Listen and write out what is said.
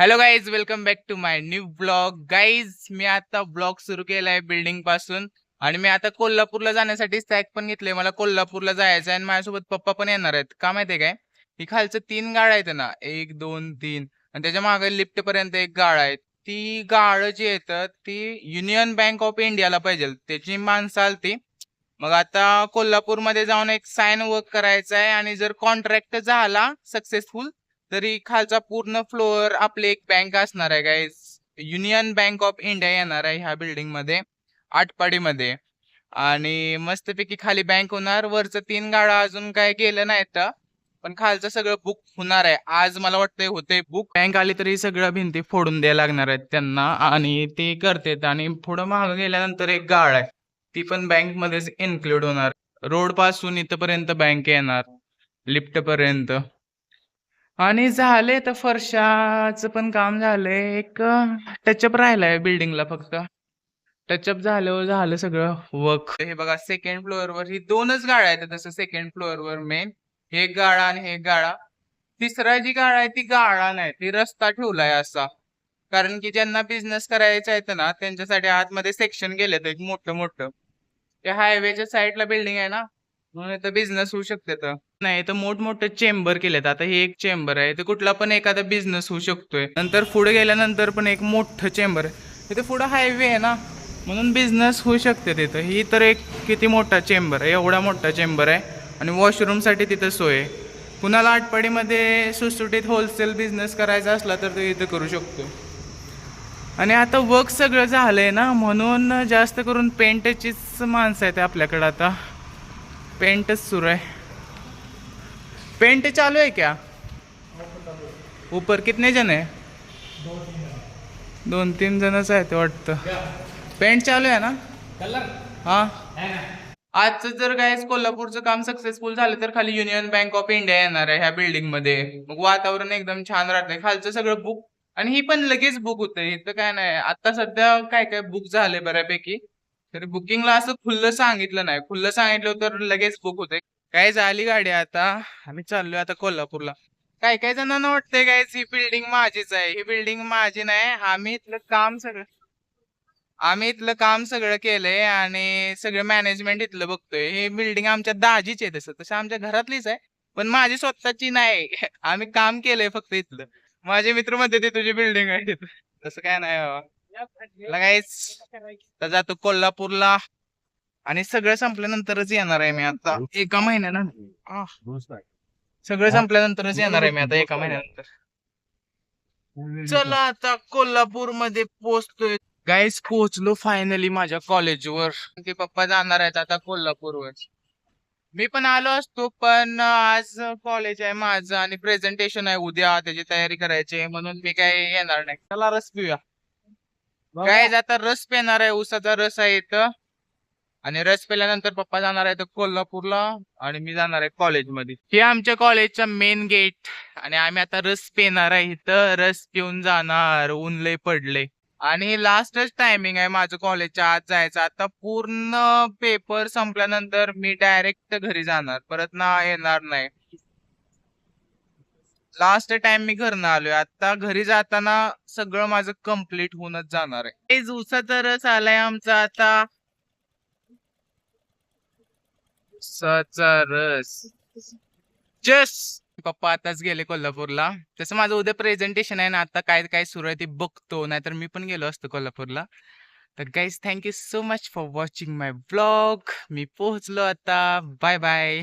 Hello guys welcome back to my new blog guys मी आता blog सुरू केलाय बिल्डिंगपासून. आणि मी आता कोल्हापूरला जाण्यासाठी स्टॅक पण घेतले मला कोल्हापूरला जायचं आहे आणि माझ्यासोबत पप्पा पण येणार आहेत. का माहितीये काय? ही खालचं तीन गाळ आहेत ना. एक दोन तीन. आणि त्याच्यामागे लिफ्ट पर्यंत एक गाळ आहे ती गाळ जी आहेत ती युनियन बँक ऑफ इंडियाला पाहिजे. त्याची माणसं आलती. मग आता कोल्हापूरमध्ये जाऊन एक साईन वर्क करायचा आहे आणि जर कॉन्ट्रॅक्ट झाला सक्सेसफुल तरी खालचा पूर्ण फ्लोअर आपली एक बँक असणार आहे guys Union Bank of India येणार आहे ह्या बिल्डिंगमध्ये आटपाडीमध्ये. आणि मस्तपैकी खाली बँक होणार. वरचं तीन गाडा अजून काय गेलं नाही तर पण खालचं सगळं बुक होणार आहे. आज मला वाटतंय होते बुक बँक आली तरी सगळं भिंती फोडून द्यायला लागणार आहेत त्यांना आणि ते करतेत. आणि पुढं मागं गेल्यानंतर एक गाळ आहे. ती पण बँक मध्येच इन्क्लूड होणार. रोडपासून इथपर्यंत बँक येणार. लिफ्ट पर्यंत. आणि झाले तर फरशाचं पण काम झालंय. एक टचअप राहिलाय बिल्डिंगला फक्त. टचअप झालं झालं सगळं वर्क हे बघा सेकंड फ्लोअर वर ही दोनच गाळ्या आहेत. तसं सेकंड फ्लोअर वर मेन हे गाळा आणि हे गाळा तिसरा जी गाळा आहे ती गाळा नाही. ती रस्ता ठेवलाय असा. कारण की ज्यांना बिझनेस करायचा आहे ना त्यांच्यासाठी आतमध्ये सेक्शन गेलेत एक मोठं मोठं ते हायवेच्या साईडला बिल्डिंग आहे ना. म्हणून तर बिझनेस होऊ शकते तर नाही तर मोठमोठे चेंबर केलेत. आता हे एक चेंबर आहे. ते कुठला पण एखादा बिझनेस होऊ शकतोय. नंतर पुढे गेल्यानंतर पण एक मोठं चेंबर आहे. तिथे पुढं हायवे आहे ना? म्हणून बिझनेस होऊ शकते तिथं. ही तर एक किती मोठा चेंबर आहे. एवढा मोठा चेंबर आहे. आणि वॉशरूमसाठी तिथं सोय आहे. कुणाला आटपाडीमध्ये सुटसुटीत होलसेल बिझनेस करायचा असला तर तो इथं करू शकतो. आणि आता वर्क सगळं झालंय ना? म्हणून जास्त करून पेंटचीच माणसं आहेत आपल्याकडं आता. पेंटच सुरू आहे. पेंट चालू है क्या? ऊपर कितने जन है दोन तीन जणच आहेत वाटतं. पेंट चालू आहे ना? हा. आजचं जर काय कोल्हापूरचं काम सक्सेसफुल झालं तर खाली युनियन बँक ऑफ इंडिया येणार आहे ह्या बिल्डिंगमध्ये. मग वातावरण एकदम छान राहतंय. खालचं सगळं बुक आणि ही पण लगेच बुक होतंय. इथं काय नाही. आता सध्या काय काय बुक झाले बऱ्यापैकी? तर बुकिंगला असं खुल्लं सांगितलं नाही. खुल्लं सांगितलं तर लगेच बुक होते. काय झाली गाडी आता? आम्ही चाललोय आता कोल्हापूरला. काय काय जणांना वाटतंय काय ही बिल्डिंग माझीच आहे. ही बिल्डिंग माझी नाही. आम्ही इथलं काम सगळं आम्ही इथलं काम सगळं केलंय आणि सगळं मॅनेजमेंट इथलं बघतोय. हे बिल्डिंग आमच्या दाजीच आहे तसं. तसं आमच्या घरातलीच आहे. पण माझी स्वतःची नाही. आम्ही काम केलंय फक्त इथलं. माझे मित्र म्हणते ते तुझी बिल्डिंग आहे. तिथं तसं काय नाही बाबा. तर जातो कोल्हापूरला. आणि सगळं संपल्यानंतरच येणार आहे मी आता. एका महिन्यानं. सगळं संपल्यानंतरच येणार आहे मी आता एका महिन्यानंतर. चला आता कोल्हापूरमध्ये पोहोचतोय. गाईस पोहोचलो फायनली माझ्या कॉलेजवर. ते पप्पा जाणार आहेत आता कोल्हापूरवर. मी पण आलो असतो पण आज कॉलेज आहे माझं आणि प्रेझेंटेशन आहे उद्या. त्याची तयारी करायची आहे, म्हणून मी काय येणार नाही. चला रस पिऊया. काय आता रस पेणार आहे उसाचा रस आहे इथं. आणि रस पेल्यानंतर पप्पा जाणार आहे कोल्हापूरला आणि मी जाणार आहे कॉलेजमध्ये. हे आमच्या कॉलेजचा मेन गेट आणि आम्ही आता रस पेणार आहे इथं. रस पिऊन जाणार. ऊन लय पडले आणि लास्टच टायमिंग आहे माझं कॉलेजच्या आत जायचं. आता पूर्ण पेपर संपल्यानंतर मी डायरेक्ट घरी जाणार. परत ना येणार नाही. लास्ट टाइम मी घरनं आलोय. आता घरी जाताना सगळं माझं कंप्लीट होऊनच जाणार आहे. हे उसाचा रस आलाय आमचा आता. रस जस पप्पा आताच गेले कोल्हापूरला. तसं माझं उद्या प्रेझेंटेशन आहे ना आता काय काय सुरू आहे ते बघतो. नाहीतर मी पण गेलो असतो कोल्हापूरला. तर guys thank you so much for watching my blog मी पोहोचलो आता. Bye bye